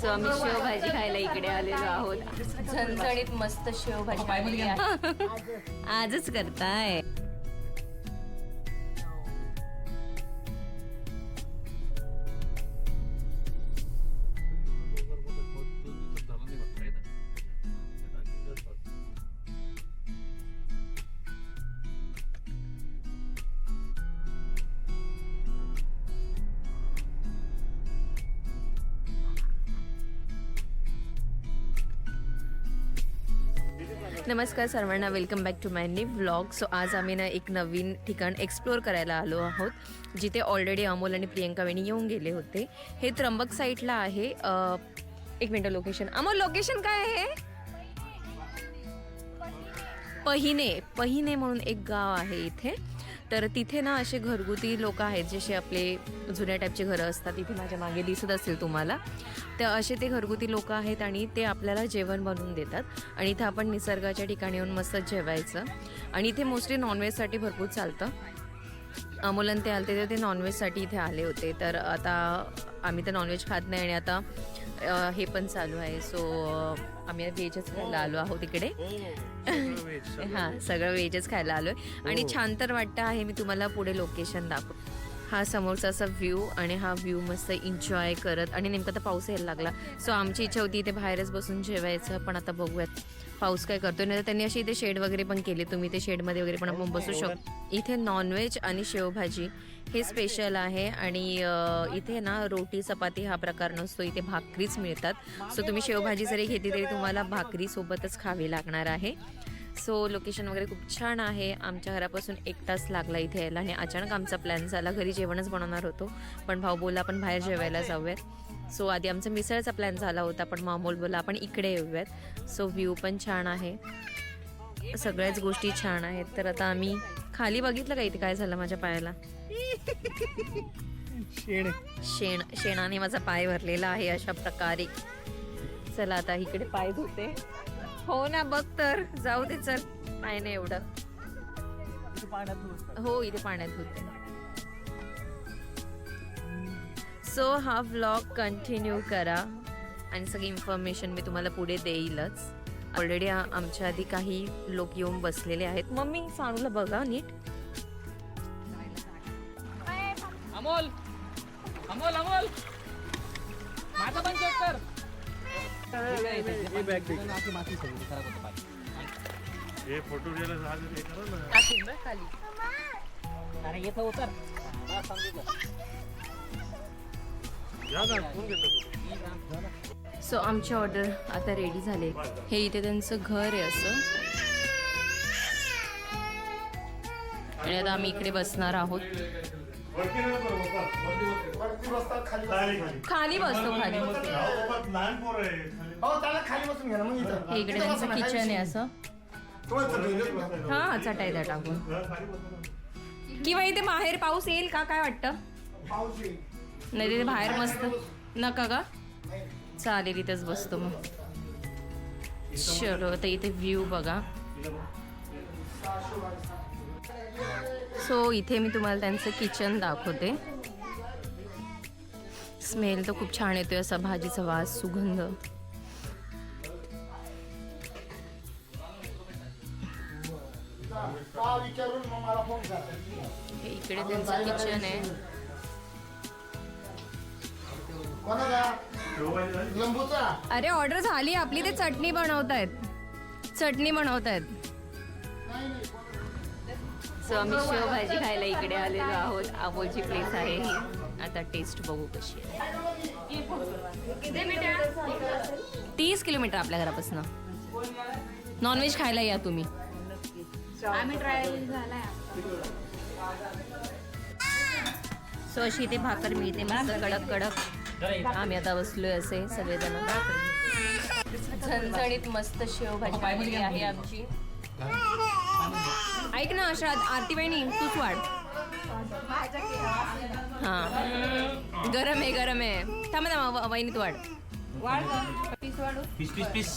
So आम्ही शेवभाजी खायला इकडे आलेलो आहोत. झणझणीत मस्त शेवभाजी. आजच करताय. नमस्कार सर्वांना. Welcome back to my new vlog so आज आम्ही ना एक नवीन ठिकाण एक्सप्लोअर करायला आलो आहोत जिथे ऑलरेडी अमोल आणि प्रियंका वेणी येऊन गेले होते. हे त्र्यंबक साईडला आहे. अ, एक मिनटं लोकेशन अमोल लोकेशन काय आहे पहिने. पहिने म्हणून एक गाव आहे इथे. तर तिथे ना असे घरगुती लोक आहेत जसे आपले जुन्या टाईपचे घरं असतात तिथे माझ्या मागे दिसत असेल तुम्हाला. तर असे ते घरगुती लोक आहेत आणि ते आपल्याला जेवण बनवून देतात. आणि इथं आपण निसर्गाच्या ठिकाणी येऊन मस्त जेवायचं. आणि इथे मोस्टली नॉनव्हेजसाठी भरपूर चालतं. अमोलन ते आलते तर ते नॉनव्हेजसाठी इथे आले होते. तर आता आम्ही तर नॉनव्हेज खात नाही आणि आता हे पण चालू आहे. सो आम्ही व्हेजच खायला आलो आहोत इकडे. हां सगळं व्हेजच खायला आलो आहे आणि छान तर वाटतं आहे मी तुम्हाला पुढे लोकेशन दाखव. हा समोरचा असा व्ह्यू आणि हा व्ह्यू मस्त एन्जॉय करत आणि नेमका तर पाऊस यायला लागला. सो आमची इच्छा होती इथे बाहेरच बसून जेवायचं पण आता बघूयात पाऊस काय करतोय. नाही तर त्यांनी अशी इथे शेड वगैरे पण केली. तुम्ही ते शेडमध्ये वगैरे पण आपण बसू शकतो इथे नॉनव्हेज आणि शेवभाजी हे स्पेशल आहे. आणि इथे ना रोटी चपाती हा प्रकार नसतो. इथे भाकरीच मिळतात. सो तुम्ही शेवभाजी जरी घेतली तरी तुम्हाला भाकरी सोबतच खावी लागणार आहे. सो लोकेशन वगैरे खूप छान आहे. आमच्या घरापासून एक तास लागला इथे यायला आणि अचानक आमचा प्लॅन झाला. घरी जेवणच बनवणार होतो. पण भाऊ बोला आपण बाहेर जेवायला जाऊयात. सो आधी आमचा मिसळचा प्लॅन झाला होता पण मामोल बोला आपण इकडे येऊयात. सो व्ह्यू पण छान आहे. सगळ्याच गोष्टी छान आहेत. तर आता आम्ही खाली बघितलं का इथे काय झालं माझ्या पायाला? शेण. शेण शेणाने माझा पाय भरलेला आहे अशा प्रकारे. चला आता इकडे पाय धुते. हो ना बघ तर. जाऊ दे चल. पाय नाही एवढं. हो इथे पाण्यात धुते. सो हा व्लॉग कंटिन्यू करा. आणि सगळी इन्फॉर्मेशन मी तुम्हाला पुढे देईलच. ऑलरेडी आमच्या आधी काही लोक येऊन बसलेले आहेत. मम्मी सानूला बघा नीट. अमोल! हे फोटो अरे येतं उतर सो आमची ऑर्डर आता रेडी झाले. हे इथे त्यांचं घर आहे असं. आणि आता आम्ही इकडे बसणार आहोत. वरती. वरती बसतात खाली खाली खाली. खाली बसतो खाली. अहो, बाबा, लहान पोर आहे. खाली. हो त्याला खाली बसून घ्या ना मग इथं. हे इकडे त्यांचं किचन आहे असं. तुम्हाला हा चटायला टाकून. हा, खाली बसा ना. किंवा इथे बाहेर पाऊस येईल का? काय वाटतं? पाऊस येईल. नाही तिथे बाहेर मस्त. नका का? चालेल इथेच बसतो मग. चलो आता इथे व्ह्यू बघा. सो इथे मी तुम्हाला त्यांचं किचन दाखवते. स्मेल तर खूप छान येतोय असा भाजीचा वास सुगंध. हे इकडे त्यांचं किचन आहे. अरे ऑर्डर झाली. आपली ते चटणी बनवतायत. चटणी बनवतायत. सो आम्ही शेवभाजी खायला इकडे आलेलो आहोत. अमोलची प्लेस आहे ही. आता टेस्ट बघू कशी आहे. तीस किलोमीटर आपल्या घरापासून. नॉनव्हेज खायला या तुम्ही. आम्ही ट्रायल झालाय. सो अशी इथे भाकर मिळते. मस्त कडक कडक. आम्ही आता बसलोय असे सगळेजण. झणझणीत मस्त शेवभाजी आहे आमची. ऐक ना अशा आरती बहिणी तूच वाढ. हा. गरम आहे गरम आहे. थांबा थांबा वहिनी तू वाढ. पीस पीस पीस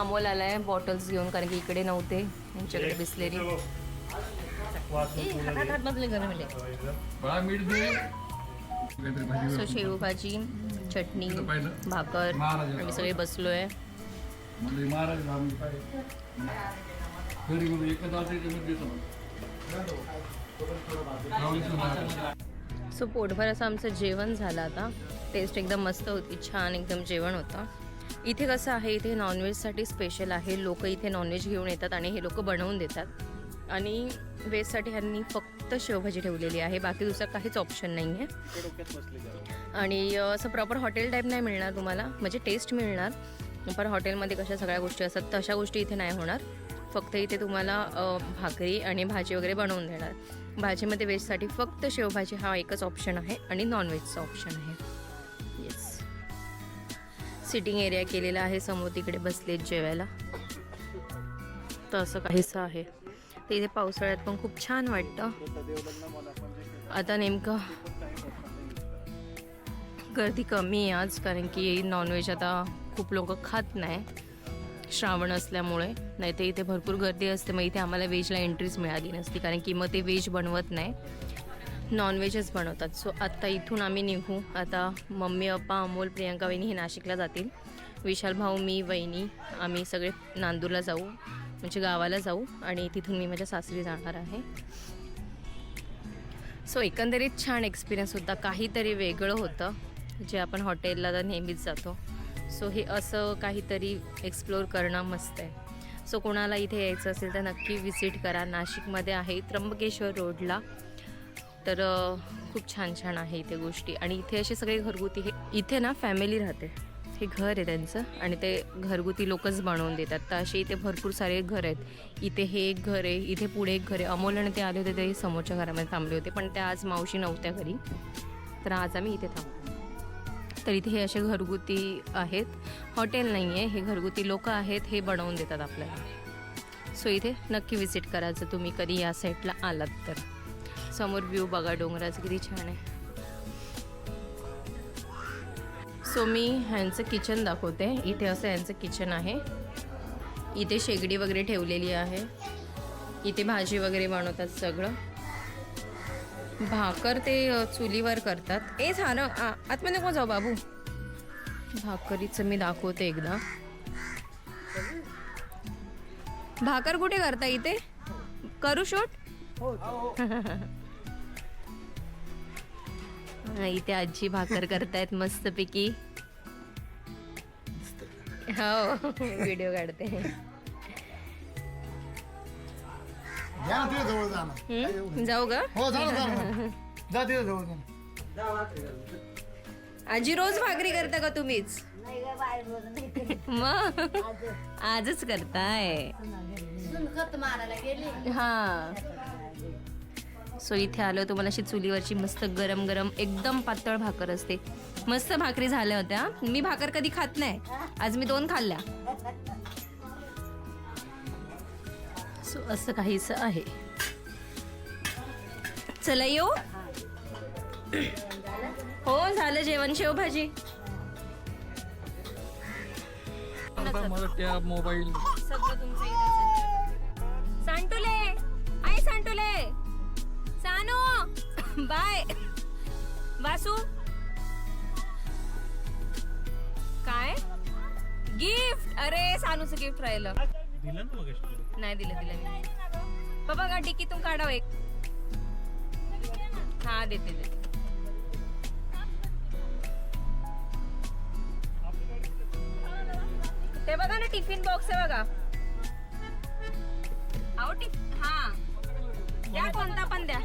अमोल आलाय बॉटल्स घेऊन कारण की इकडे नव्हते. यांच्याकडे बिसलेरी. सो शेवभाजी चटणी भाकर. आम्ही सगळे बसलोय. म्हणजे महाराज आम्ही काय घरी एकच सो पोटभर असं आमचं जेवण झालं आता. टेस्ट एकदम मस्त होती छान एकदम जेवण होतं. इथे कसं आहे इथे नॉनव्हेजसाठी स्पेशल आहे. लोक इथे नॉनव्हेज घेऊन येतात आणि हे लोक बनवून देतात. आणि वेजसाठी ह्यांनी फक्त शेवभाजी ठेवलेली आहे. बाकी दुसरा काहीच ऑप्शन नाही आहे आणि असं प्रॉपर हॉटेल टाईप नाही मिळणार तुम्हाला. म्हणजे टेस्ट मिळणार. पण हॉटेलमध्ये कशा सगळ्या गोष्टी असतात तशा गोष्टी इथे नाही होणार. फक्त इथे तुम्हाला भाकरी आणि भाजी वगैरे बनवून देणार. भाजीमध्ये व्हेजसाठी फक्त शेवभाजी हा एकच ऑप्शन आहे आणि नॉनव्हेजचा ऑप्शन आहे. येस सिटिंग एरिया केलेला आहे समोर तिकडे बसलेत जेवायला. तर असं काहीसं आहे. ते इथे पावसाळ्यात पण खूप छान वाटतं. आता नेमकं गर्दी कमी आहे आज कारण की नॉनव्हेज आता खूप लोक खात नाही. श्रावण असल्यामुळे नाही तर इथे भरपूर गर्दी असते मग इथे आम्हाला व्हेजला एंट्रीच मिळाली नसती कारण की मग ते व्हेज बनवत नाही. नॉनव्हेजच बनवतात. सो आत्ता इथून आम्ही निघू. आता मम्मी पप्पा अमोल प्रियंका वहिनी हे नाशिकला जातील. विशाल भाऊ मी वहिनी आम्ही सगळे नांदूरला जाऊ. म्हणजे गावाला जाऊ. आणि तिथून मी माझ्या सासरी जाणार आहे. सो एकंदरीत छान एक्सपिरियन्स होता. काहीतरी वेगळं होतं. जे आपण हॉटेलला तर नेहमीच जातो. सो हे असं काहीतरी एक्सप्लोअर करणं मस्त आहे. सो कोणाला इथे यायचं असेल तर नक्की विजिट करा. नाशिकमध्ये आहे त्र्यंबकेश्वर रोडला. तर खूप छान छान आहे इथे गोष्टी. आणि इथे असे सगळे घरगुती हे इथे ना फॅमिली राहते. हे घर आहे त्यांचं. आणि ते घरगुती लोकच बनवून देतात. तर असे इथे भरपूर सारे घर आहेत. इथे हे एक घर आहे इथे पुढे एक घर आहे. अमोल आणि ते आले होते ते समोरच्या घरामध्ये थांबले होते. पण त्या आज मावशी नव्हत्या घरी. तर आज आम्ही इथे थांबलो. तर इथे हे असे घरगुती आहेत. हॉटेल नाही आहे हे घरगुती लोक आहेत हे बनवून देतात आपल्याला. सो इथे नक्की विजिट करायचं तुम्ही कधी या साईडला आलात तर. समोर व्ह्यू बघा डोंगराचं किती छान आहे. सो मी ह्यांचं किचन दाखवते. इथे असं ह्यांचं किचन आहे. इथे शेगडी वगैरे ठेवलेली आहे. इथे भाजी वगैरे बनवतात सगळं. भाकर ते चुलीवर करतात. ए झालं. आतमध्ये नको जाऊ बाबू? भाकरीचं मी दाखवते एकदा. भाकर कुठे करता इथे? करू शूट इथे आजी भाकर करतायत मस्तपैकी. हो व्हिडिओ काढते. घ्या ना तिथे जवळ जा ना. हम्म, जाऊ ग? हो जा ना जा ना. जा तिथे जवळ जा ना. आजी रोज भाकरी करता का तुम्हीच? नाही ग बाहेर रोज नाही करीत. मग? आजच करताय. मारायला गेली. हा. सो इथे आलो तुम्हाला अशी चुलीवरची मस्त गरम गरम एकदम पातळ भाकर असते. मस्त भाकरी झाल्या होत्या. मी भाकर कधी खात नाही. आज मी दोन खाल्ल्या. सो असं काहीच आहे. चला येऊ. हो झालं जेवण. शेवभाजी त्या मोबाईल सगळं तुमचं इथेच आहे. सांटुले आई सांटुले. सानू बाय. वासू. काय? गिफ्ट अरे सानूचं गिफ्ट राहिलं. दिलं ना मग नाही दिलं दिलं मी बाबा का डिकीतून काढावं एक. हा देते देते. ते बघा ना टिफिन बॉक्स आहे बघा. अहो टिफ हा. द्या कोणता पण द्या.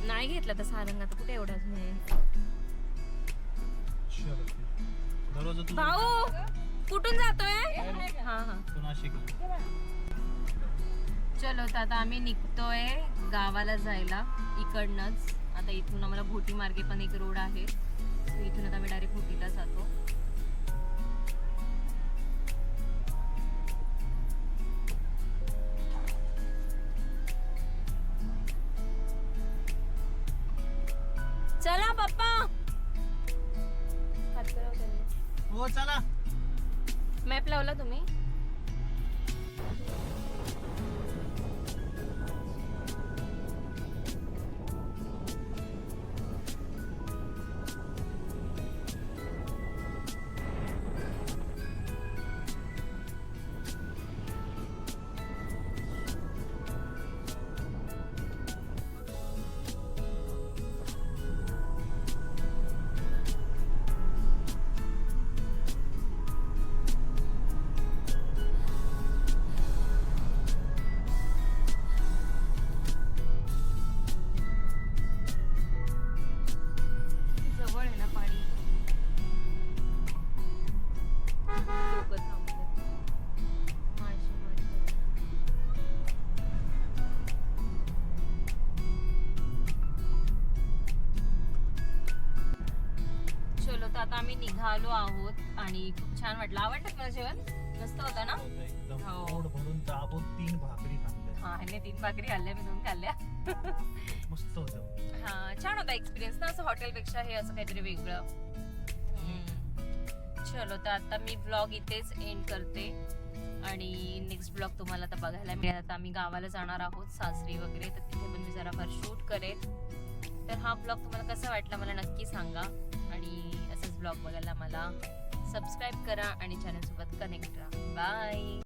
नाही घेतला तर सारंग आता कुठे एवढाच नाही भाऊ! कुठून जातोय? हा हा. चलो तर आता आम्ही निघतोय गावाला जायला इकडनंच. आता इथून आम्हाला भोटी मार्गे पण एक रोड आहे. इथून आता आम्ही डायरेक्ट भोटीला जातो. चला पप्पा. हो चला. मॅप लावला तुम्ही. आम्ही निघालो आहोत आणि खूप छान वाटलं. आवडलं तुम्हाला जेवण? मस्त होतं ना? हो. भरून दाबून तीन भाकरी हा ह्याने तीन भाकरी खाल्ल्या मी दोन खाल्ल्या. मस्त होतं. हा छान होता एक्सपिरियन्स ना असं हॉटेलपेक्षा हे असं काहीतरी वेगळं. चलो तर आता मी ब्लॉग इथेच एंड करते. आणि नेक्स्ट ब्लॉग तुम्हाला आता बघायला मिळेल. आता आम्ही गावाला जाणार आहोत सासरी वगैरे तर तिथे पण मी जरा भर शूट करेन. तर हा ब्लॉग तुम्हाला कसा वाटला मला नक्की सांगा. आणि ब्लॉग बघायला मला सबस्क्राईब करा आणि चॅनलसोबत कनेक्ट राहा. बाय